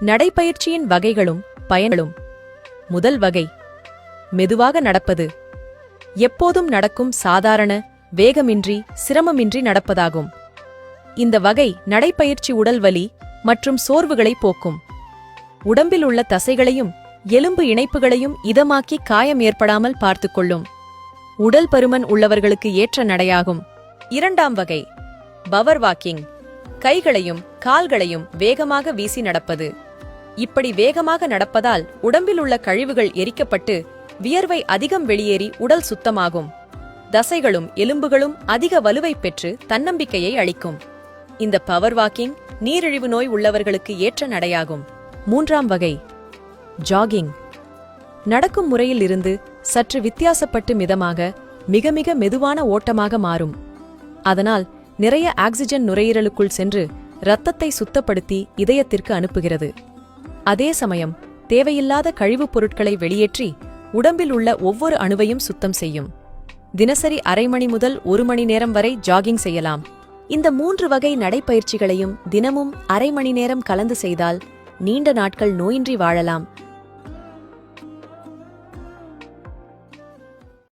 நடைப்பயிற்சியின் வகைகளும் பயன்களும். முதல் வகை மெதுவாக நடப்பது. எப்போதும் நடக்கும் சாதாரண வேகமின்றி சிரமமின்றி நடப்பதாகும். இந்த வகை நடைப்பயிற்சி உடல்வலி மற்றும் சோர்வுகளை போக்கும். உடம்பில் உள்ள தசைகளையும் எலும்பு இணைப்புகளையும் இதமாக்கி காயம் ஏற்படாமல் பார்த்துக்கொள்ளும் உடல் பருமன் உள்ளவர்களுக்கு ஏற்ற நடையாகும். இரண்டாம் வகை பவர் வாக்கிங். கைகளையும் கால்களையும் வேகமாக வீசி நடப்பது. இப்படி வேகமாக நடப்பதால் உடம்பில் உள்ள கழிவுகள் எரிக்கப்பட்டு வியர்வை அதிகம் வெளியேறி உடல் சுத்தமாகும். தசைகளும் எலும்புகளும் அதிக வலுவை பெற்று தன்னம்பிக்கையை அளிக்கும். இந்த பவர் வாக்கிங் நீரிழிவு நோய் உள்ளவர்களுக்கு ஏற்ற நடையாகும். மூன்றாம் வகை. ஜாகிங் நடக்கும் முறையில் இருந்து சற்று வித்தியாசப்பட்டு மிதமாக மிக மிக மெதுவான ஓட்டமாக மாறும். அதனால் நிறைய ஆக்சிஜன் நுரையீரலுக்குள் சென்று இரத்தத்தை சுத்தப்படுத்தி இதயத்திற்கு அனுப்புகிறது. அதே சமயம் தேவையில்லாத கழிவுப் பொருட்களை வெளியேற்றி உடம்பில் உள்ள ஒவ்வொரு அணுவையும் சுத்தம் செய்யும். தினசரி அரை மணி முதல் ஒரு மணி நேரம் வரை ஜாகிங் செய்யலாம். இந்த மூன்று வகை நடைப்பயிற்சிகளையும் தினமும் அரை மணி நேரம் கலந்து செய்தால் நீண்ட நாட்கள் நோயின்றி வாழலாம்.